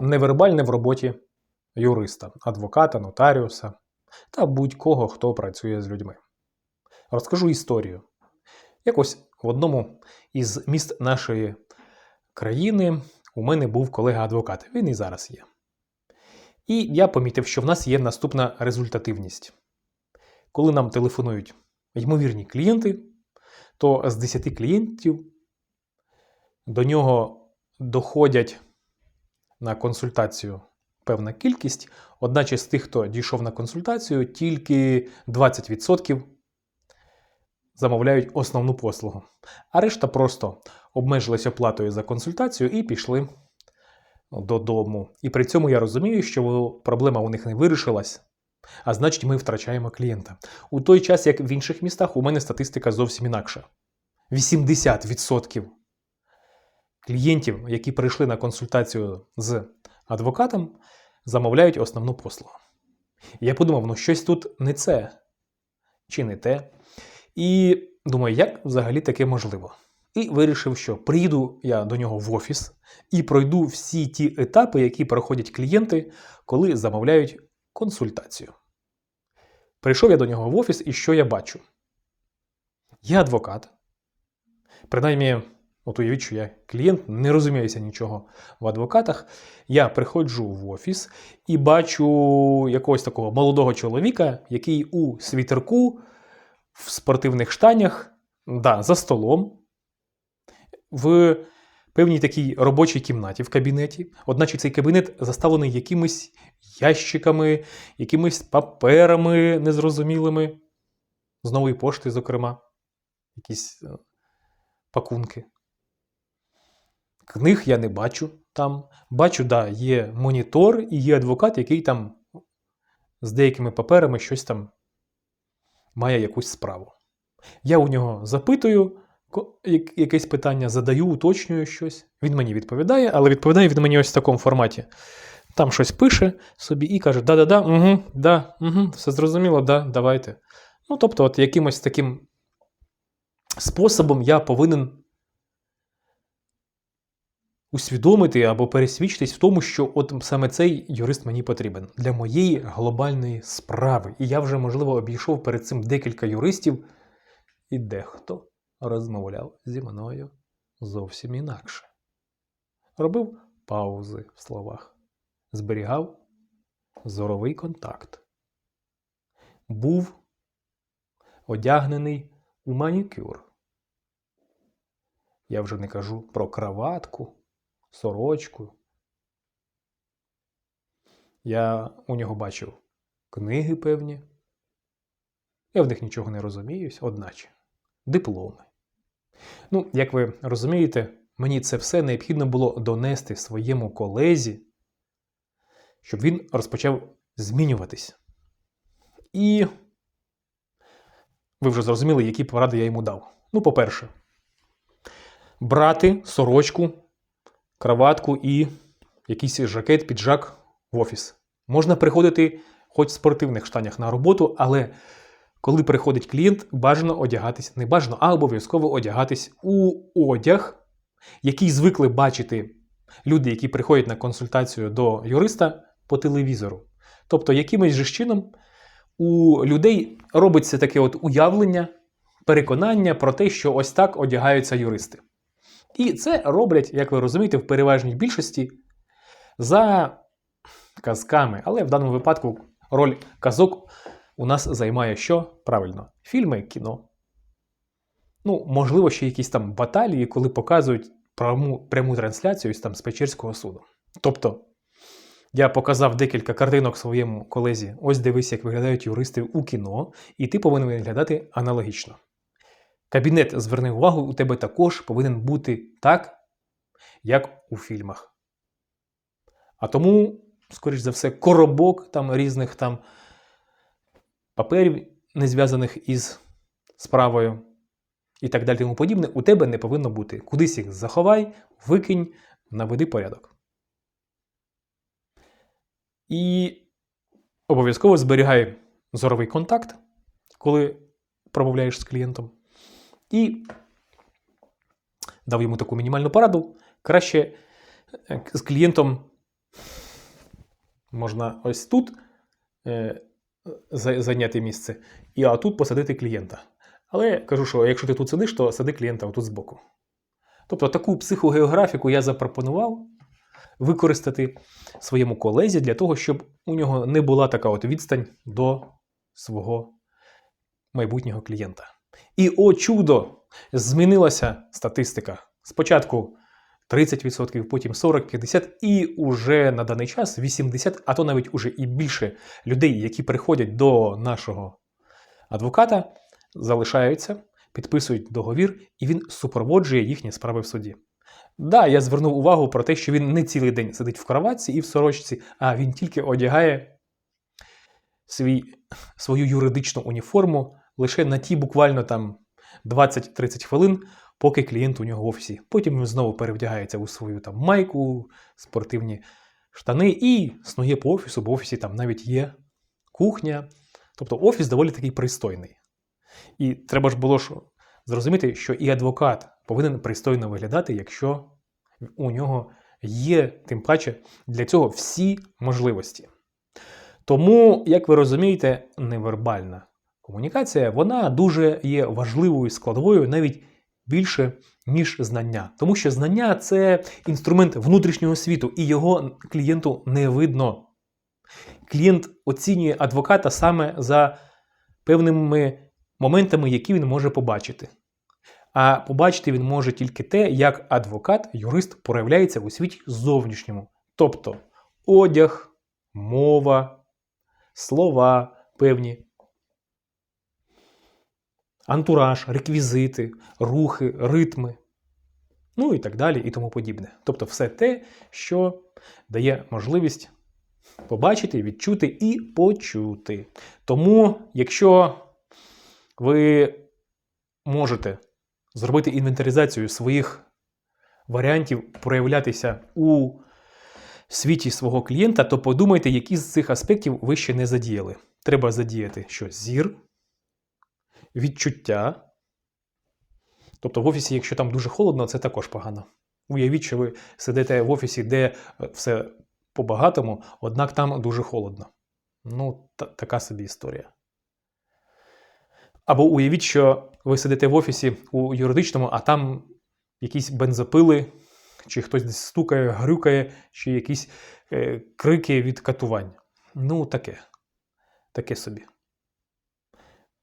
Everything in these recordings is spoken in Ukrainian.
невербальне в роботі юриста, адвоката, нотаріуса та будь-кого, хто працює з людьми. Розкажу історію. Якось в одному із міст нашої країни у мене був колега-адвокат. Він і зараз є. І я помітив, що в нас є наступна результативність. Коли нам телефонують ймовірні клієнти, то з 10 клієнтів до нього доходять на консультацію певна кількість, одначе з тих, хто дійшов на консультацію, тільки 20% замовляють основну послугу. А решта просто обмежились оплатою за консультацію і пішли додому. І при цьому я розумію, що проблема у них не вирішилась. А значить, ми втрачаємо клієнта. У той час, як в інших містах, у мене статистика зовсім інакша. 80% клієнтів, які прийшли на консультацію з адвокатом, замовляють основну послугу. Я подумав, ну щось тут не це чи не те. І думаю, як взагалі таке можливо? І вирішив, що приїду я до нього в офіс і пройду всі ті етапи, які проходять клієнти, коли замовляють консультацію. Прийшов я до нього в офіс, і що я бачу? Я адвокат. Принаймні, от уявіть, що я клієнт, не розуміюся нічого в адвокатах. Я приходжу в офіс і бачу якогось такого молодого чоловіка, який у світерку в спортивних штанях, да, за столом, в певній такій робочій кімнаті в кабінеті. Одначе цей кабінет заставлений якимись ящиками, якимись паперами незрозумілими, з нової пошти, зокрема, якісь е, пакунки. Книг я не бачу там. Бачу, да, є монітор і є адвокат, який там з деякими паперами щось там має якусь справу. Я у нього запитую якесь питання, задаю, уточнюю щось. Він мені відповідає, але відповідає він мені ось в такому форматі. Там щось пише собі і каже: да-да-да, угу, да, угу, все зрозуміло, да, давайте. Ну, тобто, от якимось таким способом я повинен усвідомити або пересвідчитись в тому, що от саме цей юрист мені потрібен для моєї глобальної справи. І я вже, можливо, обійшов перед цим декілька юристів, і дехто розмовляв зі мною зовсім інакше. Робив паузи в словах, зберігав зоровий контакт. Був одягнений у манікюр. Я вже не кажу про краватку, сорочку. Я у нього бачив книги певні. Я в них нічого не розуміюсь, одначе. Дипломи. Ну, як ви розумієте, мені це все необхідно було донести своєму колезі, щоб він розпочав змінюватись. І ви вже зрозуміли, які поради я йому дав. Ну, по-перше, брати сорочку, краватку і якийсь жакет, піджак в офіс. Можна приходити хоч в спортивних штанях на роботу, але коли приходить клієнт, бажано одягатись, не бажано, а обов'язково одягатись у одяг, який звикли бачити люди, які приходять на консультацію до юриста по телевізору. Тобто, якимось же чином у людей робиться таке от уявлення, переконання про те, що ось так одягаються юристи. І це роблять, як ви розумієте, в переважній більшості за казками. Але в даному випадку роль казок у нас займає що? Правильно, фільми, кіно. Ну, можливо, ще якісь там баталії, коли показують пряму, пряму трансляцію там з Печерського суду. Тобто, я показав декілька картинок своєму колезі. Ось дивись, як виглядають юристи у кіно, і ти повинен виглядати аналогічно. Кабінет, зверни увагу, у тебе також повинен бути так, як у фільмах. А тому, скоріш за все, коробок там різних там паперів, не зв'язаних із справою, і так далі тому подібне, у тебе не повинно бути. Кудись їх заховай, викинь, наведи порядок. І обов'язково зберігай зоровий контакт, коли промовляєш з клієнтом. І дав йому таку мінімальну пораду. Краще е, з клієнтом Можна ось тут е, зайняти місце, і а тут посадити клієнта. Але я кажу, що якщо ти тут сидиш, то сади клієнта отут збоку. Тобто таку психогеографіку я запропонував використати своєму колезі для того, щоб у нього не була така от відстань до свого майбутнього клієнта. І о чудо! Змінилася статистика. Спочатку 30%, потім 40-50%, і уже на даний час 80%, а то навіть уже і більше людей, які приходять до нашого адвоката, залишаються, підписують договір, і він супроводжує їхні справи в суді. Да, я звернув увагу про те, що він не цілий день сидить в кроватці і в сорочці, а він тільки одягає свій, свою юридичну уніформу лише на ті буквально там 20-30 хвилин, поки клієнт у нього в офісі. Потім він знову перевдягається у свою там майку, спортивні штани і снує по офісу, бо в офісі там навіть є кухня. Тобто офіс доволі такий пристойний. І треба ж було ж зрозуміти, що і адвокат повинен пристойно виглядати, якщо у нього є, тим паче, для цього всі можливості. Тому, як ви розумієте, невербальна комунікація вона дуже є важливою складовою навіть більше, ніж знання. Тому що знання це інструмент внутрішнього світу, і його клієнту не видно. Клієнт оцінює адвоката саме за певними моментами, які він може побачити. А побачити він може тільки те, як адвокат, юрист проявляється у світі зовнішньому. Тобто одяг, мова, слова певні, антураж, реквізити, рухи, ритми, ну і так далі, і тому подібне. Тобто все те, що дає можливість побачити, відчути і почути. Тому, якщо ви можете зробити інвентаризацію своїх варіантів проявлятися у світі свого клієнта, то подумайте, які з цих аспектів ви ще не задіяли. Треба задіяти що зір, відчуття. Тобто в офісі, якщо там дуже холодно, це також погано. Уявіть, що ви сидите в офісі, де все по-багатому, однак там дуже холодно. Ну, та- така собі історія. Або уявіть, що ви сидите в офісі у юридичному, а там якісь бензопили, чи хтось десь стукає, грюкає, чи якісь е, крики від катувань. Ну, таке. Таке собі.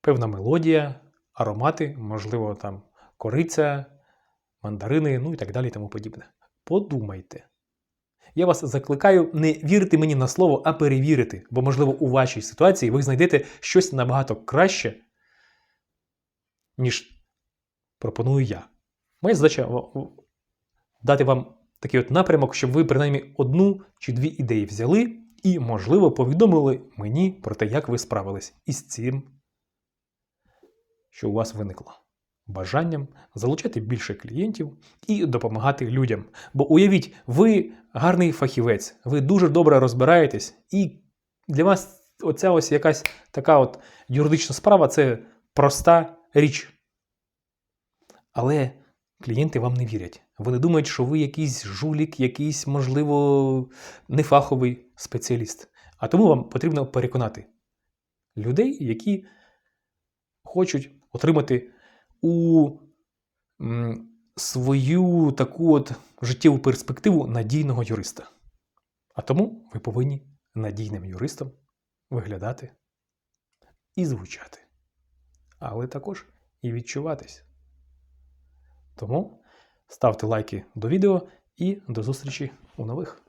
Певна мелодія, аромати, можливо, там кориця, мандарини, ну і так далі, і тому подібне. Подумайте. Я вас закликаю не вірити мені на слово, а перевірити, бо, можливо, у вашій ситуації ви знайдете щось набагато краще, ніж пропоную я. Моя задача дати вам такий от напрямок, щоб ви принаймні одну чи дві ідеї взяли і, можливо, повідомили мені про те, як ви справились із цим, що у вас виникло. Бажанням залучати більше клієнтів і допомагати людям. Бо уявіть, ви гарний фахівець, ви дуже добре розбираєтесь, і для вас оця ось якась така от юридична справа це проста річ. Але клієнти вам не вірять. Вони думають, що ви якийсь жулік, якийсь, можливо, нефаховий спеціаліст. А тому вам потрібно переконати людей, які хочуть отримати у свою таку от життєву перспективу надійного юриста. А тому ви повинні надійним юристом виглядати і звучати, але також і відчуватись. Тому ставте лайки до відео і до зустрічі у нових.